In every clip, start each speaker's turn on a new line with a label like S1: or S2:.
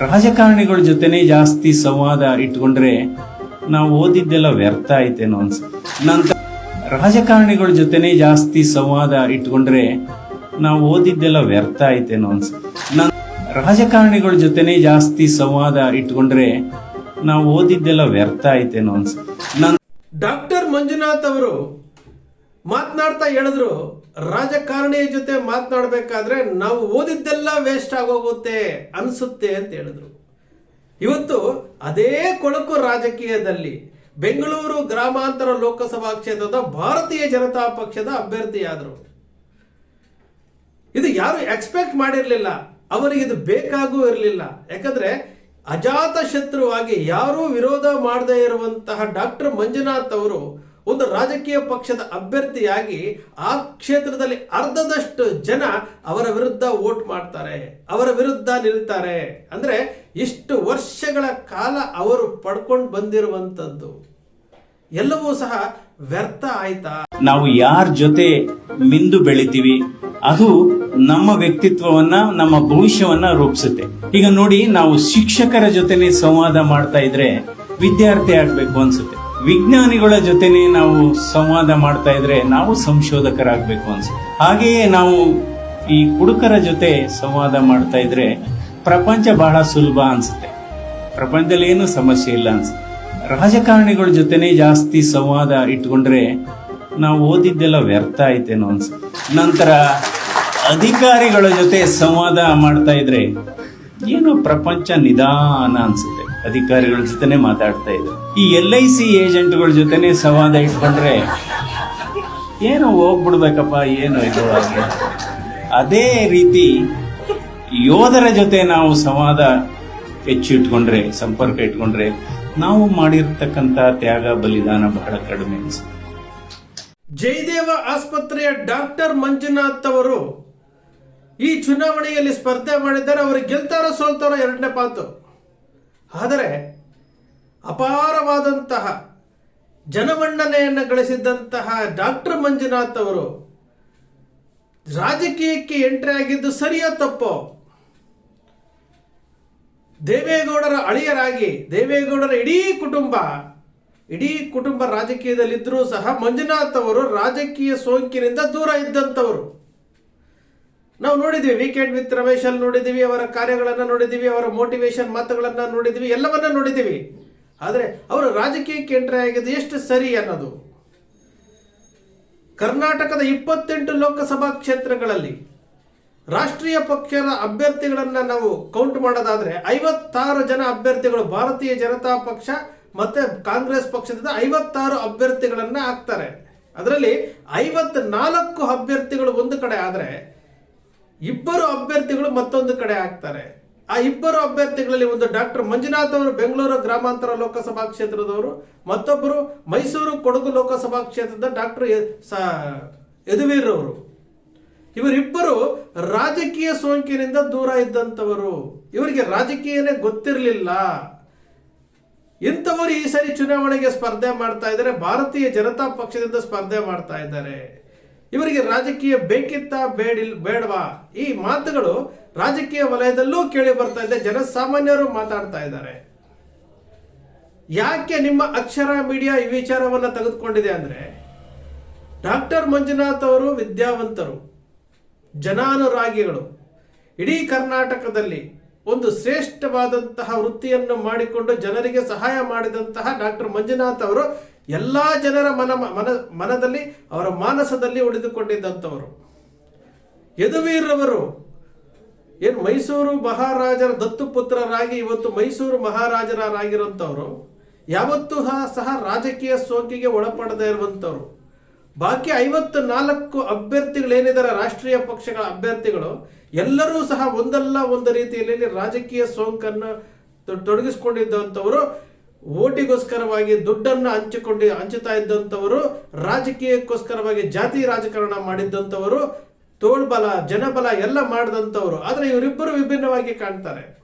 S1: ರಾಜಕಾರಣಿಗಳ ಜೊತೆನೆ ಜಾಸ್ತಿ ಸಂವಾದ ಇಟ್ಕೊಂಡ್ರೆ ನಾವು ಓದಿದ್ದೆಲ್ಲ ವ್ಯರ್ಥ ಆಯ್ತೇನೋ ಅನ್ಸುತ್ತೆ. ನಂತರ ರಾಜಕಾರಣಿಗಳ ಜೊತೆನೆ ಜಾಸ್ತಿ ಸಂವಾದ ಇಟ್ಕೊಂಡ್ರೆ ನಾವು ಓದಿದ್ದೆಲ್ಲ ವ್ಯರ್ಥ ಆಯ್ತೇನೋ ಅನ್ಸುತ್ತೆ. ನನ್ ರಾಜಕಾರಣಿಗಳ ಜೊತೆನೆ ಜಾಸ್ತಿ ಸಂವಾದ ಇಟ್ಕೊಂಡ್ರೆ ನಾವು ಓದಿದ್ದೆಲ್ಲ ವ್ಯರ್ಥ ಆಯ್ತೇನೋ ಅನ್ಸುತ್ತೆ. ನನ್
S2: ಡಾಕ್ಟರ್ ಮಂಜುನಾಥ್ ಅವರು ಮಾತನಾಡ್ತಾ ಹೇಳಿದ್ರು ರಾಜಕಾರಣಿಯ ಜೊತೆ ಮಾತನಾಡಬೇಕಾದ್ರೆ ನಾವು ಓದಿದ್ದೆಲ್ಲ ವೇಸ್ಟ್ ಆಗೋಗುತ್ತೆ ಅನಿಸುತ್ತೆ ಅಂತ ಹೇಳಿದ್ರು. ಇವತ್ತು ಅದೇ ಕೊಳಕು ರಾಜಕೀಯದಲ್ಲಿ ಬೆಂಗಳೂರು ಗ್ರಾಮಾಂತರ ಲೋಕಸಭಾ ಕ್ಷೇತ್ರದ ಭಾರತೀಯ ಜನತಾ ಪಕ್ಷದ ಅಭ್ಯರ್ಥಿಯಾದರು. ಇದು ಯಾರು ಎಕ್ಸ್ಪೆಕ್ಟ್ ಮಾಡಿರಲಿಲ್ಲ, ಅವರಿಗೆ ಇದು ಬೇಕಾಗೂ ಇರಲಿಲ್ಲ. ಯಾಕಂದ್ರೆ ಅಜಾತ ಶತ್ರುವಾಗಿ ಯಾರೂ ವಿರೋಧ ಮಾಡದೇ ಇರುವಂತಹ ಡಾಕ್ಟರ್ ಮಂಜುನಾಥ್ ಅವರು ಒಂದು ರಾಜಕೀಯ ಪಕ್ಷದ ಅಭ್ಯರ್ಥಿಯಾಗಿ ಆ ಕ್ಷೇತ್ರದಲ್ಲಿ ಅರ್ಧದಷ್ಟು ಜನ ಅವರ ವಿರುದ್ಧ ವೋಟ್ ಮಾಡ್ತಾರೆ, ಅವರ ವಿರುದ್ಧ ನಿಲ್ತಾರೆ. ಅಂದ್ರೆ ಇಷ್ಟು ವರ್ಷಗಳ ಕಾಲ ಅವರು ಪಡ್ಕೊಂಡು ಬಂದಿರುವಂತದ್ದು ಎಲ್ಲವೂ ಸಹ ವ್ಯರ್ಥ ಆಯ್ತಾ?
S1: ನಾವು ಯಾರ ಜೊತೆ ಮಿಂದು ಬೆಳಿತೀವಿ, ಅದು ನಮ್ಮ ವ್ಯಕ್ತಿತ್ವವನ್ನ, ನಮ್ಮ ಭವಿಷ್ಯವನ್ನ ರೂಪಿಸುತ್ತೆ. ಈಗ ನೋಡಿ, ನಾವು ಶಿಕ್ಷಕರ ಜೊತೆನೆ ಸಂವಾದ ಮಾಡ್ತಾ ಇದ್ರೆ ವಿದ್ಯಾರ್ಥಿ ಆಗ್ಬೇಕು ಅನ್ಸುತ್ತೆ. ವಿಜ್ಞಾನಿಗಳ ಜೊತೆನೆ ನಾವು ಸಂವಾದ ಮಾಡ್ತಾ ಇದ್ರೆ ನಾವು ಸಂಶೋಧಕರಾಗಬೇಕು ಅನ್ಸುತ್ತೆ. ಹಾಗೆಯೇ ನಾವು ಈ ಕುಡುಕರ ಜೊತೆ ಸಂವಾದ ಮಾಡ್ತಾ ಇದ್ರೆ ಪ್ರಪಂಚ ಬಹಳ ಸುಲಭ ಅನ್ಸುತ್ತೆ. ಪ್ರಪಂಚದಲ್ಲಿ ಏನು ಸಮಸ್ಯೆ ಇಲ್ಲ ಅನ್ಸುತ್ತೆ. ರಾಜಕಾರಣಿಗಳ ಜೊತೆನೆ ಜಾಸ್ತಿ ಸಂವಾದ ಇಟ್ಕೊಂಡ್ರೆ ನಾವು ಓದಿದ್ದೆಲ್ಲ ವ್ಯರ್ಥ ಆಯ್ತೇನೋ ಅನ್ಸುತ್ತೆ. ನಂತರ ಅಧಿಕಾರಿಗಳ ಜೊತೆ ಸಂವಾದ ಮಾಡ್ತಾ ಇದ್ರೆ ಏನು ಪ್ರಪಂಚ ನಿಧಾನ ಅನ್ಸುತ್ತೆ. ಅಧಿಕಾರಿಗಳ ಜೊತೆನೆ ಮಾತಾಡ್ತಾ ಇದೆ. ಈ ಎಲ್ ಐ ಸಿ ಏಜೆಂಟ್ಗಳ ಜೊತೆನೆ ಸಂವಾದ ಇಟ್ಕೊಂಡ್ರೆ ಏನು ಹೋಗ್ಬಿಡ್ಬೇಕಪ್ಪ, ಏನು ಇದು ಅದೇ ರೀತಿ ಯೋಧರ ಜೊತೆ ನಾವು ಸಂವಾದ ಹೆಚ್ಚು ಇಟ್ಕೊಂಡ್ರೆ, ಸಂಪರ್ಕ ಇಟ್ಕೊಂಡ್ರೆ ನಾವು ಮಾಡಿರ್ತಕ್ಕಂಥ ತ್ಯಾಗ, ಬಲಿದಾನ ಬಹಳ ಕಡಿಮೆ
S2: ಜಯದೇವ ಆಸ್ಪತ್ರೆಯ ಡಾಕ್ಟರ್ ಮಂಜುನಾಥ್ ಅವರು ಈ ಚುನಾವಣೆಯಲ್ಲಿ ಸ್ಪರ್ಧೆ ಮಾಡಿದ್ದಾರೆ. ಅವರು ಗೆಲ್ತಾರೋ ಸೋಲ್ತಾರೋ ಎರಡನೇ ಪಾತು. ಆದರೆ ಅಪಾರವಾದಂತಹ ಜನಮನ್ನಣೆಯನ್ನು ಗಳಿಸಿದ್ದಂತಹ ಡಾಕ್ಟರ್ ಮಂಜುನಾಥ್ ಅವರು ರಾಜಕೀಯಕ್ಕೆ ಎಂಟ್ರಿ ಆಗಿದ್ದು ಸರಿಯೋ ತಪ್ಪೋ ದೇವೇಗೌಡರ ಅಳಿಯರಾಗಿ, ದೇವೇಗೌಡರ ಇಡೀ ಕುಟುಂಬ ಇಡೀ ಕುಟುಂಬ ರಾಜಕೀಯದಲ್ಲಿದ್ದರೂ ಸಹ ಮಂಜುನಾಥ್ ಅವರು ರಾಜಕೀಯ ಸೋಂಕಿನಿಂದ ದೂರ ಇದ್ದಂಥವರು. ನಾವು ನೋಡಿದ್ವಿ ವೀಕೆಂಡ್ ವಿತ್ ರಮೇಶ್ ಅಲ್ಲಿ ನೋಡಿದೀವಿ ಅವರ ಕಾರ್ಯಗಳನ್ನ ನೋಡಿದೀವಿ ಅವರ ಮೋಟಿವೇಶನ್ ಮಾತುಗಳನ್ನ ನೋಡಿದೀವಿ ಎಲ್ಲವನ್ನ ನೋಡಿದೀವಿ ಆದರೆ ಅವರು ರಾಜಕೀಯಕ್ಕೆ ಎಂಟ್ರಿ ಆಗಿದ್ದು ಎಷ್ಟು ಸರಿ ಅನ್ನೋದು. ಕರ್ನಾಟಕದ ಇಪ್ಪತ್ತೆಂಟು ಲೋಕಸಭಾ ಕ್ಷೇತ್ರಗಳಲ್ಲಿ ರಾಷ್ಟ್ರೀಯ ಪಕ್ಷದ ಅಭ್ಯರ್ಥಿಗಳನ್ನ ನಾವು ಕೌಂಟ್ ಮಾಡೋದಾದ್ರೆ ಐವತ್ತಾರು ಜನ ಅಭ್ಯರ್ಥಿಗಳು ಭಾರತೀಯ ಜನತಾ ಪಕ್ಷ ಮತ್ತೆ ಕಾಂಗ್ರೆಸ್ ಪಕ್ಷದಿಂದ ಐವತ್ತಾರು ಅಭ್ಯರ್ಥಿಗಳನ್ನ ಹಾಕ್ತಾರೆ. ಅದರಲ್ಲಿ ಐವತ್ ನಾಲ್ಕು ಅಭ್ಯರ್ಥಿಗಳು ಒಂದು ಕಡೆ ಆದ್ರೆ ಇಬ್ಬರು ಅಭ್ಯರ್ಥಿಗಳು ಮತ್ತೊಂದು ಕಡೆ ಆಗ್ತಾರೆ. ಆ ಇಬ್ಬರು ಅಭ್ಯರ್ಥಿಗಳಲ್ಲಿ ಒಂದು ಡಾಕ್ಟರ್ ಮಂಜುನಾಥ್ ಅವರು ಬೆಂಗಳೂರು ಗ್ರಾಮಾಂತರ ಲೋಕಸಭಾ ಕ್ಷೇತ್ರದವರು, ಮತ್ತೊಬ್ಬರು ಮೈಸೂರು ಕೊಡಗು ಲೋಕಸಭಾ ಕ್ಷೇತ್ರದ ಡಾಕ್ಟರ್ ಯದುವೀರ್ ಅವರು. ಇವರಿಬ್ಬರು ರಾಜಕೀಯ ಸೋಂಕಿನಿಂದ ದೂರ ಇದ್ದಂಥವರು. ಇವರಿಗೆ ರಾಜಕೀಯನೇ ಗೊತ್ತಿರಲಿಲ್ಲ. ಇಂಥವರು ಈ ಸರಿ ಚುನಾವಣೆಗೆ ಸ್ಪರ್ಧೆ ಮಾಡ್ತಾ ಇದ್ದಾರೆ, ಭಾರತೀಯ ಜನತಾ ಪಕ್ಷದಿಂದ ಸ್ಪರ್ಧೆ ಮಾಡ್ತಾ ಇದ್ದಾರೆ. ಇವರಿಗೆ ರಾಜಕೀಯ ಬೇಕಿತ್ತ ಬೇಡಿಲ್, ಬೇಡವಾ? ಈ ಮಾತುಗಳು ರಾಜಕೀಯ ವಲಯದಲ್ಲೂ ಕೇಳಿ ಬರ್ತಾ ಇದೆ, ಜನಸಾಮಾನ್ಯರು ಮಾತಾಡ್ತಾ ಇದ್ದಾರೆ. ಯಾಕೆ ನಿಮ್ಮ ಅಕ್ಷರ ಮೀಡಿಯಾ ಈ ವಿಚಾರವನ್ನ ತೆಗೆದುಕೊಂಡಿದೆ ಅಂದ್ರೆ, ಡಾಕ್ಟರ್ ಮಂಜುನಾಥ್ ಅವರು ವಿದ್ಯಾವಂತರು, ಜನಾನುರಾಗಿಗಳು. ಇಡೀ ಕರ್ನಾಟಕದಲ್ಲಿ ಒಂದು ಶ್ರೇಷ್ಠವಾದಂತಹ ವೃತ್ತಿಯನ್ನು ಮಾಡಿಕೊಂಡು ಜನರಿಗೆ ಸಹಾಯ ಮಾಡಿದಂತಹ ಡಾಕ್ಟರ್ ಮಂಜುನಾಥ್ ಅವರು ಎಲ್ಲಾ ಜನರ ಮನ ಮನ ಮನದಲ್ಲಿ, ಅವರ ಮಾನಸದಲ್ಲಿ ಉಳಿದುಕೊಂಡಿದ್ದಂಥವರು. ಯದುವೀರವರು ಏನು ಮೈಸೂರು ಮಹಾರಾಜರ ದತ್ತುಪುತ್ರರಾಗಿ ಇವತ್ತು ಮೈಸೂರು ಮಹಾರಾಜರಾಗಿರುವಂಥವ್ರು ಯಾವತ್ತೂ ಸಹ ರಾಜಕೀಯ ಸೋಂಕಿಗೆ ಒಳಪಡದೇ ಇರುವಂಥವ್ರು. ಬಾಕಿ ಐವತ್ತು ನಾಲ್ಕು ಅಭ್ಯರ್ಥಿಗಳೇನಿದ್ದಾರೆ ರಾಷ್ಟ್ರೀಯ ಪಕ್ಷಗಳ ಅಭ್ಯರ್ಥಿಗಳು, ಎಲ್ಲರೂ ಸಹ ಒಂದಲ್ಲ ಒಂದು ರೀತಿಯಲ್ಲಿ ರಾಜಕೀಯ ಸೋಂಕನ್ನು ತೊಡಗಿಸಿಕೊಂಡಿದ್ದಂಥವರು. ಓಟಿಗೋಸ್ಕರವಾಗಿ ದುಡ್ಡನ್ನು ಹಂಚಿಕೊಂಡು, ಹಂಚುತ್ತಾ ಇದ್ದಂಥವರು, ರಾಜಕೀಯಕ್ಕೋಸ್ಕರವಾಗಿ ಜಾತಿ ರಾಜಕಾರಣ ಮಾಡಿದ್ದಂಥವರು, ತೋಳ್ಬಲ, ಜನಬಲ ಎಲ್ಲ ಮಾಡಿದಂಥವ್ರು. ಆದರೆ ಇವರಿಬ್ಬರು ವಿಭಿನ್ನವಾಗಿ ಕಾಣ್ತಾರೆ.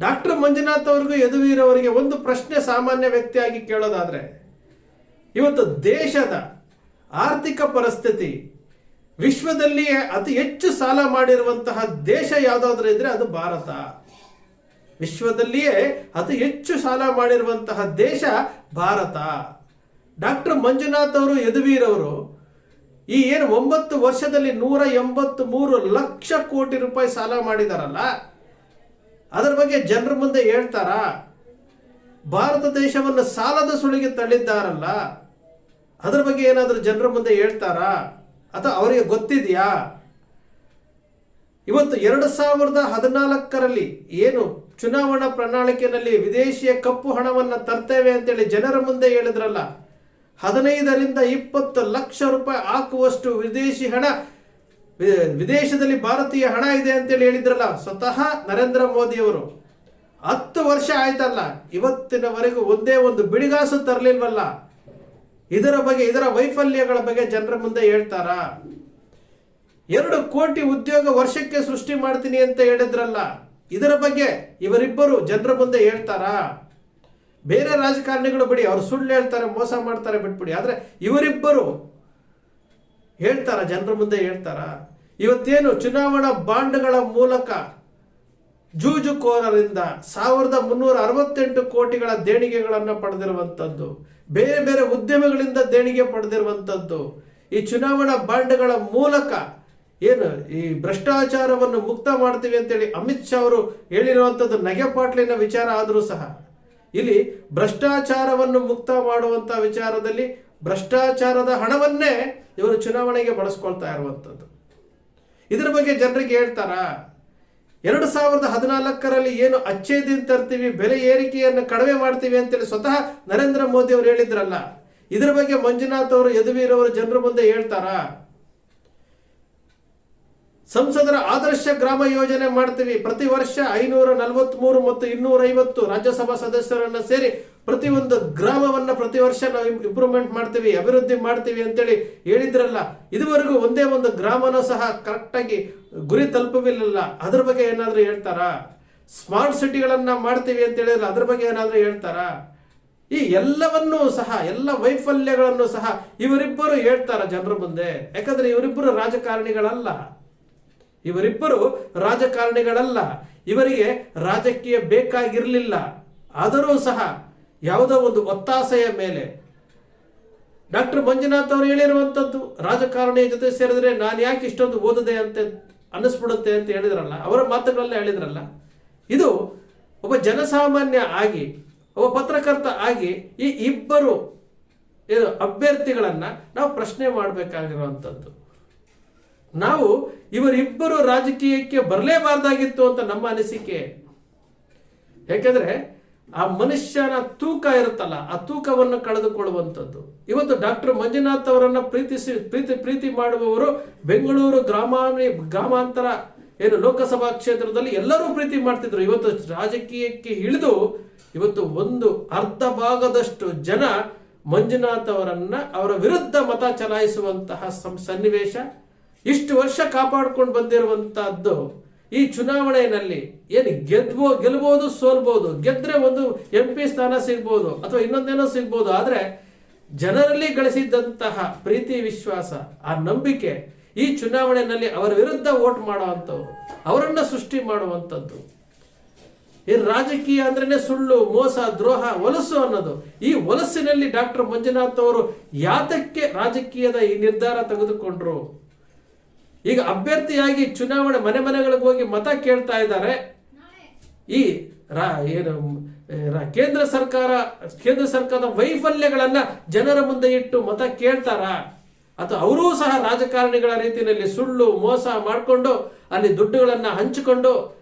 S2: ಡಾಕ್ಟರ್ ಮಂಜುನಾಥ್ ಅವ್ರಿಗೂ ಯದುವೀರವರಿಗೆ ಒಂದು ಪ್ರಶ್ನೆ ಸಾಮಾನ್ಯ ವ್ಯಕ್ತಿಯಾಗಿ ಕೇಳೋದಾದ್ರೆ, ಇವತ್ತು ದೇಶದ ಆರ್ಥಿಕ ಪರಿಸ್ಥಿತಿ, ವಿಶ್ವದಲ್ಲಿಯೇ ಅತಿ ಹೆಚ್ಚು ಸಾಲ ಮಾಡಿರುವಂತಹ ದೇಶ ಯಾವುದಾದ್ರೂ ಇದ್ರೆ ಅದು ಭಾರತ. ವಿಶ್ವದಲ್ಲಿಯೇ ಅತಿ ಹೆಚ್ಚು ಸಾಲ ಮಾಡಿರುವಂತಹ ದೇಶ ಭಾರತ. ಡಾಕ್ಟರ್ ಮಂಜುನಾಥ್ ಅವರು, ಯದುವೀರ್ ಅವರು, ಈ ಏನು ಒಂಬತ್ತು ವರ್ಷದಲ್ಲಿ ನೂರ ಎಂಬತ್ತು ಮೂರು ಲಕ್ಷ ಕೋಟಿ ರೂಪಾಯಿ ಸಾಲ ಮಾಡಿದಾರಲ್ಲ? ಅದರ ಬಗ್ಗೆ ಜನರ ಮುಂದೆ ಹೇಳ್ತಾರಾ? ಭಾರತ ದೇಶವನ್ನು ಸಾಲದ ಸುಳಿಗೆ ತಳ್ಳಿದ್ದಾರಲ್ಲ. ಅದರ ಬಗ್ಗೆ ಏನಾದರೂ ಜನರ ಮುಂದೆ ಹೇಳ್ತಾರಾ? ಅಥವಾ ಅವರಿಗೆ ಗೊತ್ತಿದೆಯಾ? ಇವತ್ತು ಎರಡು ಸಾವಿರದ ಹದಿನಾಲ್ಕರಲ್ಲಿ ಏನು ಚುನಾವಣಾ ಪ್ರಣಾಳಿಕೆಯಲ್ಲಿ ವಿದೇಶಿಯ ಕಪ್ಪು ಹಣವನ್ನು ತರ್ತೇವೆ ಅಂತೇಳಿ ಜನರ ಮುಂದೆ ಹೇಳಿದ್ರಲ್ಲ, ಹದಿನೈದರಿಂದ ಇಪ್ಪತ್ತು ಲಕ್ಷ ರೂಪಾಯಿ ಹಾಕುವಷ್ಟು ವಿದೇಶಿ ಹಣ ವಿದೇಶದಲ್ಲಿ ಭಾರತೀಯ ಹಣ ಇದೆ ಅಂತೇಳಿ ಹೇಳಿದ್ರಲ್ಲ, ಸ್ವತಃ ನರೇಂದ್ರ ಮೋದಿ ಅವರು. ಹತ್ತು ವರ್ಷ ಆಯ್ತಲ್ಲ, ಇವತ್ತಿನವರೆಗೂ ಒಂದೇ ಒಂದು ಬಿಡಿಗಾಸು ತರಲಿಲ್ವಲ್ಲ? ಇದರ ಬಗ್ಗೆ, ಇದರ ವೈಫಲ್ಯಗಳ ಬಗ್ಗೆ ಜನರ ಮುಂದೆ ಹೇಳ್ತಾರಾ? ಎರಡು ಕೋಟಿ ಉದ್ಯೋಗ ವರ್ಷಕ್ಕೆ ಸೃಷ್ಟಿ ಮಾಡ್ತೀನಿ ಅಂತ ಹೇಳಿದ್ರಲ್ಲ, ಇದರ ಬಗ್ಗೆ ಇವರಿಬ್ಬರು ಜನರ ಮುಂದೆ ಹೇಳ್ತಾರಾ? ಬೇರೆ ರಾಜಕಾರಣಿಗಳು ಬಿಡಿ, ಅವ್ರು ಸುಳ್ಳು ಹೇಳ್ತಾರೆ, ಮೋಸ ಮಾಡ್ತಾರೆ ಬಿಟ್ಬಿಡಿ. ಆದ್ರೆ ಇವರಿಬ್ಬರು ಹೇಳ್ತಾರ, ಜನರ ಮುಂದೆ ಹೇಳ್ತಾರ? ಇವತ್ತೇನು ಚುನಾವಣಾ ಬಾಂಡ್ಗಳ ಮೂಲಕ ಜೂಜುಕೋರರಿಂದ ಸಾವಿರದ ಮುನ್ನೂರ ಅರವತ್ತೆಂಟು ಕೋಟಿಗಳ ದೇಣಿಗೆಗಳನ್ನು ಪಡೆದಿರುವಂಥದ್ದು ಬೇರೆ ಬೇರೆ ಉದ್ಯಮಗಳಿಂದ ದೇಣಿಗೆ ಪಡೆದಿರುವಂಥದ್ದು ಈ ಚುನಾವಣಾ ಬಾಂಡ್ಗಳ ಮೂಲಕ ಏನು ಈ ಭ್ರಷ್ಟಾಚಾರವನ್ನು ಮುಕ್ತ ಮಾಡ್ತೀವಿ ಅಂತೇಳಿ ಅಮಿತ್ ಶಾ ಅವರು ಹೇಳಿರುವಂಥದ್ದು ನಗೆಪಾಟ್ಲಿನ ವಿಚಾರ ಆದರೂ ಸಹ. ಇಲ್ಲಿ ಭ್ರಷ್ಟಾಚಾರವನ್ನು ಮುಕ್ತ ಮಾಡುವಂಥ ವಿಚಾರದಲ್ಲಿ ಭ್ರಷ್ಟಾಚಾರದ ಹಣವನ್ನೇ ಇವರು ಚುನಾವಣೆಗೆ ಬಳಸ್ಕೊಳ್ತಾ ಇರುವಂಥದ್ದು. ಇದರ ಬಗ್ಗೆ ಜನರಿಗೆ ಹೇಳ್ತಾರಾ? ಎರಡು ಸಾವಿರದ ಹದಿನಾಲ್ಕರಲ್ಲಿ ಏನು ಅಚ್ಚೇದಿನ ತರ್ತೀವಿ, ಬೆಲೆ ಏರಿಕೆಯನ್ನು ಕಡಿಮೆ ಮಾಡ್ತೀವಿ ಅಂತೇಳಿ ಸ್ವತಃ ನರೇಂದ್ರ ಮೋದಿ ಅವರು ಹೇಳಿದ್ರಲ್ಲ. ಇದರ ಬಗ್ಗೆ ಮಂಜುನಾಥ್ ಅವರು ಯದುವೀರ್ ಅವರು ಜನರ ಮುಂದೆ ಹೇಳ್ತಾರಾ? ಸಂಸದರ ಆದರ್ಶ ಗ್ರಾಮ ಯೋಜನೆ ಮಾಡ್ತೀವಿ. ಪ್ರತಿ ವರ್ಷ ಐನೂರ ನಲವತ್ಮೂರು ಮತ್ತು ಇನ್ನೂರ ಐವತ್ತು ರಾಜ್ಯಸಭಾ ಸದಸ್ಯರನ್ನ ಸೇರಿ ಪ್ರತಿ ಒಂದು ಗ್ರಾಮವನ್ನ ಪ್ರತಿ ವರ್ಷ ನಾವು ಇಂಪ್ರೂವ್ಮೆಂಟ್ ಮಾಡ್ತೀವಿ, ಅಭಿವೃದ್ಧಿ ಮಾಡ್ತೀವಿ ಅಂತೇಳಿ ಹೇಳಿದ್ರಲ್ಲ, ಇದುವರೆಗೂ ಒಂದೇ ಒಂದು ಗ್ರಾಮನ ಸಹ ಕರೆಕ್ಟಾಗಿ ಗುರಿ ತಲುಪವಿಲ್ಲ ಅದ್ರ ಬಗ್ಗೆ ಏನಾದರೂ ಹೇಳ್ತಾರಾ? ಸ್ಮಾರ್ಟ್ ಸಿಟಿಗಳನ್ನ ಮಾಡ್ತೀವಿ ಅಂತ ಹೇಳಿದ್ರೆ ಅದ್ರ ಬಗ್ಗೆ ಏನಾದರೂ ಹೇಳ್ತಾರಾ? ಈ ಎಲ್ಲವನ್ನೂ ಸಹ, ಎಲ್ಲ ವೈಫಲ್ಯಗಳನ್ನು ಸಹ ಇವರಿಬ್ಬರು ಹೇಳ್ತಾರ ಜನರ ಮುಂದೆ? ಯಾಕಂದ್ರೆ ಇವರಿಬ್ಬರು ರಾಜಕಾರಣಿಗಳಲ್ಲ. ಇವರಿಬ್ಬರು ರಾಜಕಾರಣಿಗಳಲ್ಲ. ಇವರಿಗೆ ರಾಜಕೀಯ ಬೇಕಾಗಿರಲಿಲ್ಲ. ಆದರೂ ಸಹ ಯಾವುದೋ ಒಂದು ಒತ್ತಾಸೆಯ ಮೇಲೆ. ಡಾಕ್ಟರ್ ಮಂಜುನಾಥ್ ಅವರು ಹೇಳಿರುವಂಥದ್ದು, ರಾಜಕಾರಣಿಯ ಜೊತೆ ಸೇರಿದ್ರೆ ನಾನು ಯಾಕೆ ಇಷ್ಟೊಂದು ಓದದೆ ಅಂತ ಅನ್ನಿಸ್ಬಿಡುತ್ತೆ ಅಂತ ಹೇಳಿದ್ರಲ್ಲ, ಅವರ ಮಾತುಗಳಲ್ಲೇ ಹೇಳಿದ್ರಲ್ಲ. ಇದು ಒಬ್ಬ ಜನಸಾಮಾನ್ಯ ಆಗಿ, ಒಬ್ಬ ಪತ್ರಕರ್ತ ಆಗಿ ಈ ಇಬ್ಬರು ಏನು ಅಭ್ಯರ್ಥಿಗಳನ್ನು ನಾವು ಪ್ರಶ್ನೆ ಮಾಡಬೇಕಾಗಿರುವಂಥದ್ದು. ನಾವು ಇವರಿಬ್ಬರು ರಾಜಕೀಯಕ್ಕೆ ಬರಲೇಬಾರ್ದಾಗಿತ್ತು ಅಂತ ನಮ್ಮ ಅನಿಸಿಕೆ. ಯಾಕೆಂದ್ರೆ ಆ ಮನುಷ್ಯನ ತೂಕ ಇರುತ್ತಲ್ಲ, ಆ ತೂಕವನ್ನು ಕಳೆದುಕೊಳ್ಳುವಂಥದ್ದು. ಇವತ್ತು ಡಾಕ್ಟರ್ ಮಂಜುನಾಥ್ ಅವರನ್ನ ಪ್ರೀತಿಸಿ, ಪ್ರೀತಿ ಪ್ರೀತಿ ಮಾಡುವವರು ಬೆಂಗಳೂರು ಗ್ರಾಮಾನಿ ಗ್ರಾಮಾಂತರ, ಏನು ಲೋಕಸಭಾ ಕ್ಷೇತ್ರದಲ್ಲಿ ಎಲ್ಲರೂ ಪ್ರೀತಿ ಮಾಡ್ತಿದ್ರು. ಇವತ್ತು ರಾಜಕೀಯಕ್ಕೆ ಇಳಿದು ಇವತ್ತು ಒಂದು ಅರ್ಧ ಭಾಗದಷ್ಟು ಜನ ಮಂಜುನಾಥ್ ಅವರನ್ನ ಅವರ ವಿರುದ್ಧ ಮತ ಚಲಾಯಿಸುವಂತಹ ಸನ್ನಿವೇಶ. ಇಷ್ಟು ವರ್ಷ ಕಾಪಾಡ್ಕೊಂಡು ಬಂದಿರುವಂತಹದ್ದು ಈ ಚುನಾವಣೆಯಲ್ಲಿ ಏನು ಗೆದ್ಬೋ ಗೆಲ್ಬೋದು, ಸೋಲ್ಬೋದು, ಗೆದ್ರೆ ಒಂದು ಎಂ ಪಿ ಸ್ಥಾನ ಸಿಗ್ಬೋದು ಅಥವಾ ಇನ್ನೊಂದೇನೋ ಸಿಗ್ಬೋದು, ಆದರೆ ಜನರಲ್ಲಿ ಗಳಿಸಿದ್ದಂತಹ ಪ್ರೀತಿ, ವಿಶ್ವಾಸ, ಆ ನಂಬಿಕೆ ಈ ಚುನಾವಣೆಯಲ್ಲಿ ಅವರ ವಿರುದ್ಧ ವೋಟ್ ಮಾಡುವಂಥವ್ರು ಅವರನ್ನ ಸೃಷ್ಟಿ ಮಾಡುವಂಥದ್ದು. ಈ ರಾಜಕೀಯ ಅಂದ್ರೆ ಸುಳ್ಳು, ಮೋಸ, ದ್ರೋಹ ಒಲಸು ಅನ್ನೋದು. ಈ ಒಲಸಿನಲ್ಲಿ ಡಾಕ್ಟರ್ ಮಂಜುನಾಥ್ ಅವರು ಯಾತಕ್ಕೆ ರಾಜಕೀಯದ ಈ ನಿರ್ಧಾರ ತೆಗೆದುಕೊಂಡ್ರು? ಈಗ ಅಭ್ಯರ್ಥಿಯಾಗಿ ಚುನಾವಣೆ ಮನೆ ಮನೆಗಳಿಗೆ ಹೋಗಿ ಮತ ಕೇಳ್ತಾ ಇದ್ದಾರೆ. ಈ ರಾ- ಏನು ಕೇಂದ್ರ ಸರ್ಕಾರ, ಕೇಂದ್ರ ಸರ್ಕಾರದ ವೈಫಲ್ಯಗಳನ್ನ ಜನರ ಮುಂದೆ ಇಟ್ಟು ಮತ ಕೇಳ್ತಾರ? ಅಥವಾ ಅವರೂ ಸಹ ರಾಜಕಾರಣಿಗಳ ರೀತಿಯಲ್ಲಿ ಸುಳ್ಳು ಮೋಸ ಮಾಡಿಕೊಂಡು ಅಲ್ಲಿ ದುಡ್ಡುಗಳನ್ನು ಹಂಚಿಕೊಂಡು